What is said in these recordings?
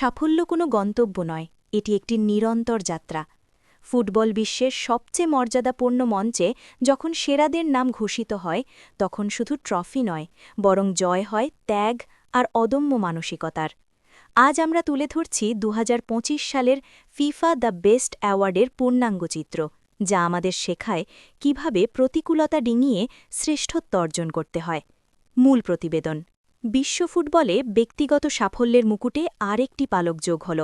সাফল্য কোনো গন্তব্য নয়, এটি একটি নিরন্তর যাত্রা। ফুটবল বিশ্বের সবচেয়ে মর্যাদাপূর্ণ মঞ্চে যখন সেরাদের নাম ঘোষিত হয়, তখন শুধু ট্রফি নয়, বরং জয় হয় ত্যাগ আর অদম্য মানসিকতার। আজ আমরা তুলে ধরছি দু হাজার পঁচিশ সালের ফিফা দ্য বেস্ট অ্যাওয়ার্ডের পূর্ণাঙ্গ চিত্র, যা আমাদের শেখায় কীভাবে প্রতিকূলতা ডিঙিয়ে শ্রেষ্ঠত্ব অর্জন করতে হয়। মূল প্রতিবেদন। বিশ্ব ফুটবলে ব্যক্তিগত সাফল্যের মুকুটে আরেকটি পালক যোগ হল।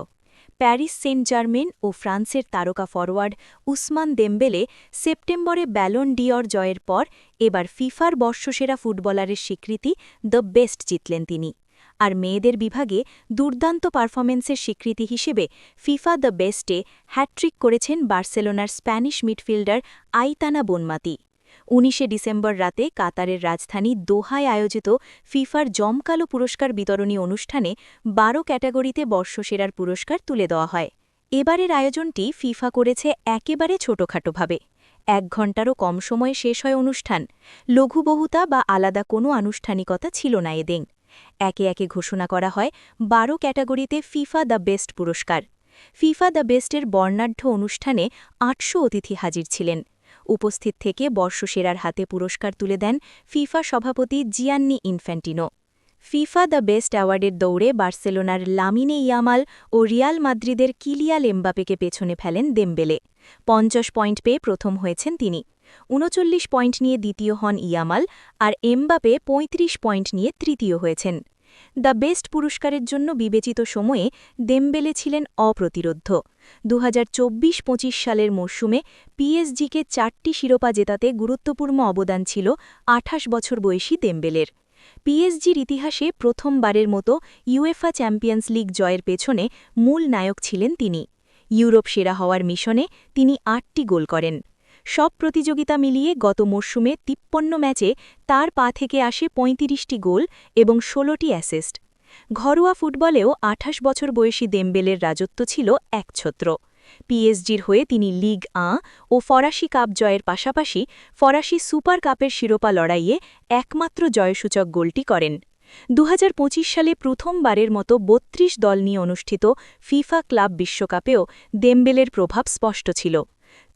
প্যারিস সেন্ট জার্মেন ও ফ্রান্সের তারকা ফরওয়ার্ড উসমান দেম্বেলে সেপ্টেম্বরে ব্যালন ডিওর জয়ের পর এবার ফিফার বর্ষসেরা ফুটবলারের স্বীকৃতি দ্য বেস্ট জিতলেন তিনি। আর মেয়েদের বিভাগে দুর্দান্ত পারফরমেন্সের স্বীকৃতি হিসেবে ফিফা দ্য বেস্টে হ্যাট্রিক করেছেন বার্সেলোনার স্প্যানিশ মিডফিল্ডার আইতানা বনমাতি। উনিশে ডিসেম্বর রাতে কাতারের রাজধানী দোহায় আয়োজিত ফিফার জমকালো পুরস্কার বিতরণী অনুষ্ঠানে বারো ক্যাটাগরিতে বর্ষসেরার পুরস্কার তুলে দেওয়া হয়। এবারের আয়োজনটি ফিফা করেছে একেবারে ছোটখাটোভাবে। এক ঘণ্টারও কম সময়ে শেষ হয় অনুষ্ঠান। লঘুবহুতা বা আলাদা কোনো আনুষ্ঠানিকতা ছিল না এদিন। একে একে ঘোষণা করা হয় বারো ক্যাটাগরিতে ফিফা দ্য বেস্ট পুরস্কার। ফিফা দ্য বেস্টের বর্ণাঢ্য অনুষ্ঠানে আটশো অতিথি হাজির ছিলেন। উপস্থিত থেকে বর্ষসেরার হাতে পুরস্কার তুলে দেন ফিফা সভাপতি Gianni Infantino. FIFA the best অ্যাওয়ার্ডের দৌড়ে বার্সেলোনার লামিনে ইয়ামাল ও রিয়াল মাদ্রিদের কিলিয়াল এমবাপেকে পেছনে ফেলেন দেমবেলে। পঞ্চাশ পয়েন্ট পেয়ে প্রথম হয়েছেন তিনি। উনচল্লিশ পয়েন্ট নিয়ে দ্বিতীয় হন ইয়ামাল আর এমবাপে ৩৫ পয়েন্ট নিয়ে তৃতীয় হয়েছেন। দ্য বেস্ট পুরস্কারের জন্য বিবেচিত সময়ে দেমবেলে ছিলেন অপ্রতিরোধ্য। দু হাজার সালের মরশুমে পিএসজিকে চারটি শিরোপা জেতাতে গুরুত্বপূর্ণ অবদান ছিল আঠাশ বছর বয়সী দেমবেলের। পিএসজির ইতিহাসে প্রথমবারের মতো ইউএফা চ্যাম্পিয়ন্স লিগ জয়ের পেছনে মূল নায়ক ছিলেন তিনি। ইউরোপ সেরা হওয়ার মিশনে তিনি আটটি গোল করেন। সব প্রতিযোগিতা মিলিয়ে গত মরশুমে তিপ্পন্ন ম্যাচে তার পা থেকে আসে ৩৫টি গোল এবং ১৬টি অ্যাসিস্ট। ঘরোয়া ফুটবলেও আঠাশ বছর বয়সী দেমবেলের রাজত্ব ছিল একছত্র। পিএসজির হয়ে তিনি লিগ আঁ ও ফরাসি কাপ জয়ের পাশাপাশি ফরাসি সুপার কাপের শিরোপা লড়াইয়ে একমাত্র জয়সূচক গোলটি করেন। দু হাজার পঁচিশ সালে প্রথমবারের মতো ৩২ দল নিয়ে অনুষ্ঠিত ফিফা ক্লাব বিশ্বকাপেও দেমবেলের প্রভাব স্পষ্ট ছিল।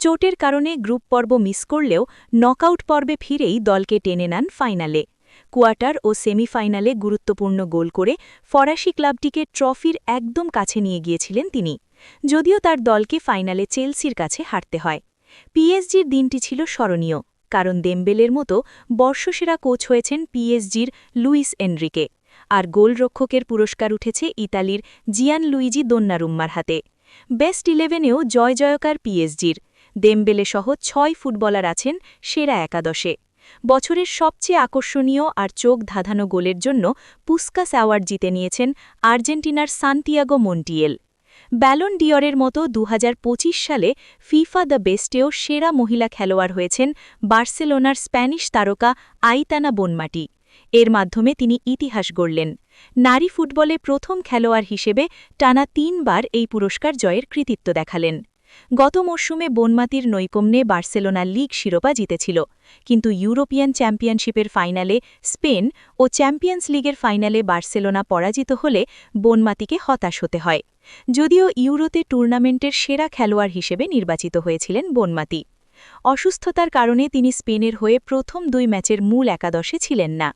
চোটের কারণে গ্রুপ পর্ব মিস করলেও নকআউট পর্বে ফিরেই দলকে টেনে নেন ফাইনালে। কোয়ার্টার ও সেমিফাইনালে গুরুত্বপূর্ণ গোল করে ফরাসি ক্লাবটিকে ট্রফির একদম কাছে নিয়ে গিয়েছিলেন তিনি। যদিও তার দলকে ফাইনালে চেলসির কাছে হারতে হয়। পিএসজির দিনটি ছিল স্মরণীয়, কারণ দেমবেলের মতো বর্ষসেরা কোচ হয়েছেন পিএসজির লুইস এনরিকে। আর গোলরক্ষকের পুরস্কার উঠেছে ইতালির জিয়ান লুইজি দোন্নারুম্মার হাতে। বেস্ট ইলেভেনেও জয় জয়কার পিএসজির। দেমবেলে সহ ছয় ফুটবলার আছেন সেরা একাদশে। বছরের সবচেয়ে আকর্ষণীয় আর চোখ ধাঁধানো গোলের জন্য পুস্কাস অ্যাওয়ার্ড জিতে নিয়েছেন আর্জেন্টিনার সান্তিয়াগো মন্টিয়েল। ব্যালন ডিয়রের মতো দু হাজার পঁচিশ সালে ফিফা দ্য বেস্টেও সেরা মহিলা খেলোয়াড় হয়েছেন বার্সেলোনার স্প্যানিশ তারকা আইতানা বনমাটি। এর মাধ্যমে তিনি ইতিহাস গড়লেন। নারী ফুটবলে প্রথম খেলোয়াড় হিসেবে টানা তিনবার এই পুরস্কার জয়ের কৃতিত্ব দেখালেন। গত মরশুমে বনমাতির নৈকম্যে বার্সেলোনা লিগ শিরোপা জিতেছিল, কিন্তু ইউরোপিয়ান চ্যাম্পিয়নশিপের ফাইনালে স্পেন ও চ্যাম্পিয়ন্স লিগের ফাইনালে বার্সেলোনা পরাজিত হলে বনমাতিকে হতাশ হতে হয়। যদিও ইউরোতে টুর্নামেন্টের সেরা খেলোয়াড় হিসেবে নির্বাচিত হয়েছিলেন বনমাতি। অসুস্থতার কারণে তিনি স্পেনের হয়ে প্রথম দুই ম্যাচের মূল একাদশে ছিলেন না।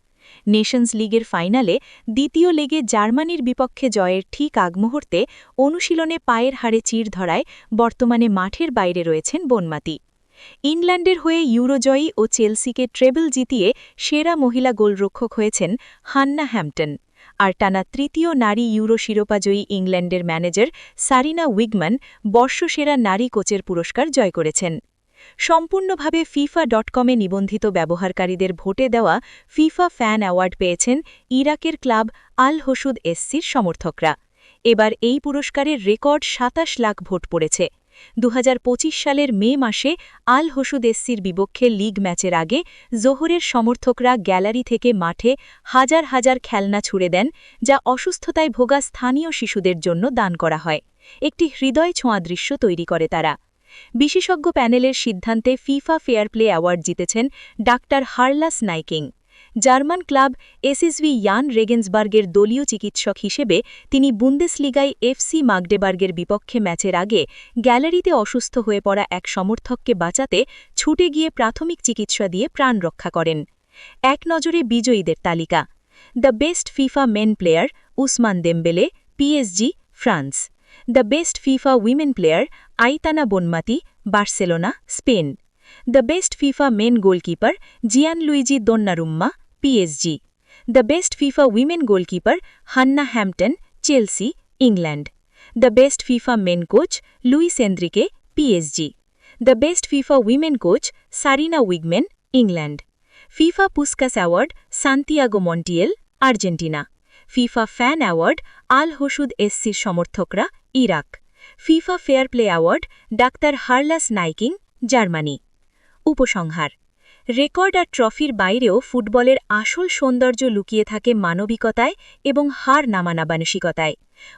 নেশনস লিগের ফাইনালে দ্বিতীয় লেগে জার্মানির বিপক্ষে জয়ের ঠিক আগ মুহূর্তে অনুশীলনে পায়ের হাড়ে চির ধরায় বর্তমানে মাঠের বাইরে রয়েছেন বনমাতি। ইংল্যান্ডের হয়ে ইউরোজয়ী ও চেলসিকে ট্রেবল জিতিয়ে সেরা মহিলা গোলরক্ষক হয়েছেন হান্না হ্যাম্পটন। আর টানা তৃতীয় নারী ইউরো শিরোপাজয়ী ইংল্যান্ডের ম্যানেজার সারিনা উইগম্যান বর্ষসেরা নারী কোচের পুরস্কার জয় করেছেন। সম্পূর্ণভাবে ফিফা ডট কমে নিবন্ধিত ব্যবহারকারীদের ভোটে দেওয়া ফিফা ফ্যান অ্যাওয়ার্ড পেয়েছেন ইরাকের ক্লাব আল হসুদ এসসির সমর্থকরা। এবার এই পুরস্কারের রেকর্ড সাতাশ লাখ ভোট পড়েছে। দু হাজার পঁচিশ সালের মে মাসে আল হসুদ এসসির বিপক্ষে লিগ ম্যাচের আগে জোহরের সমর্থকরা গ্যালারি থেকে মাঠে হাজার হাজার খেলনা ছুড়ে দেন, যা অসুস্থতায় ভোগা স্থানীয় শিশুদের জন্য দান করা হয়। একটি হৃদয় ছোঁয়া দৃশ্য তৈরি করে তারা। বিশেষজ্ঞ প্যানেলের সিদ্ধান্তে ফিফা ফেয়ার প্লে অ্যাওয়ার্ড জিতেছেন doctor Harlass Neuking. German club SSV Jahn রেগেন্সবার্গের দলীয় চিকিৎসক হিসেবে তিনি বুন্দেসলিগায় এফসি মাগডেবার্গের বিপক্ষে ম্যাচের আগে গ্যালারিতে অসুস্থ হয়ে পড়া এক সমর্থককে বাঁচাতে ছুটে গিয়ে প্রাথমিক চিকিৎসা দিয়ে প্রাণ রক্ষা করেন। এক নজরে বিজয়ীদের তালিকা। The best FIFA men player Ousmane Dembele PSG France. The best FIFA women player Aitana Bonmati Barcelona Spain the best FIFA men goalkeeper Gian Luigi Donnarumma PSG the best FIFA women goalkeeper Hannah Hampton Chelsea England the best FIFA men coach Luis Enrique PSG the best FIFA women coach Sarina Wiegman England FIFA Puskas award Santiago Montiel Argentina FIFA fan award Al হসুদ এসসির সমর্থকরা, Iraq. FIFA fair play award doctor Harlass Neuking, Germany. উপসংহার। Record আর ট্রফির বাইরেও ফুটবলের আসল সৌন্দর্য লুকিয়ে থাকে মানবিকতায় এবং হার নামানা মানসিকতায়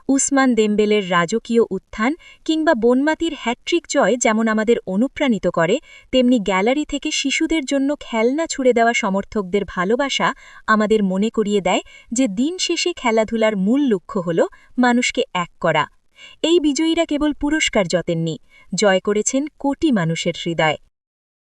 উসমান দেমবেলের রাজকীয় উত্থান কিংবা বনমাতির হ্যাট্রিক জয় যেমন আমাদের অনুপ্রাণিত করে, তেমনি গ্যালারি থেকে শিশুদের জন্য খেলনা ছুড়ে দেওয়া সমর্থকদের ভালোবাসা আমাদের মনে করিয়ে দেয় যে দিন শেষে খেলাধুলার মূল লক্ষ্য হল মানুষকে এক করা। এই বিজয়ীরা কেবল পুরস্কার জতেননি, জয় করেছেন কোটি মানুষের হৃদয়।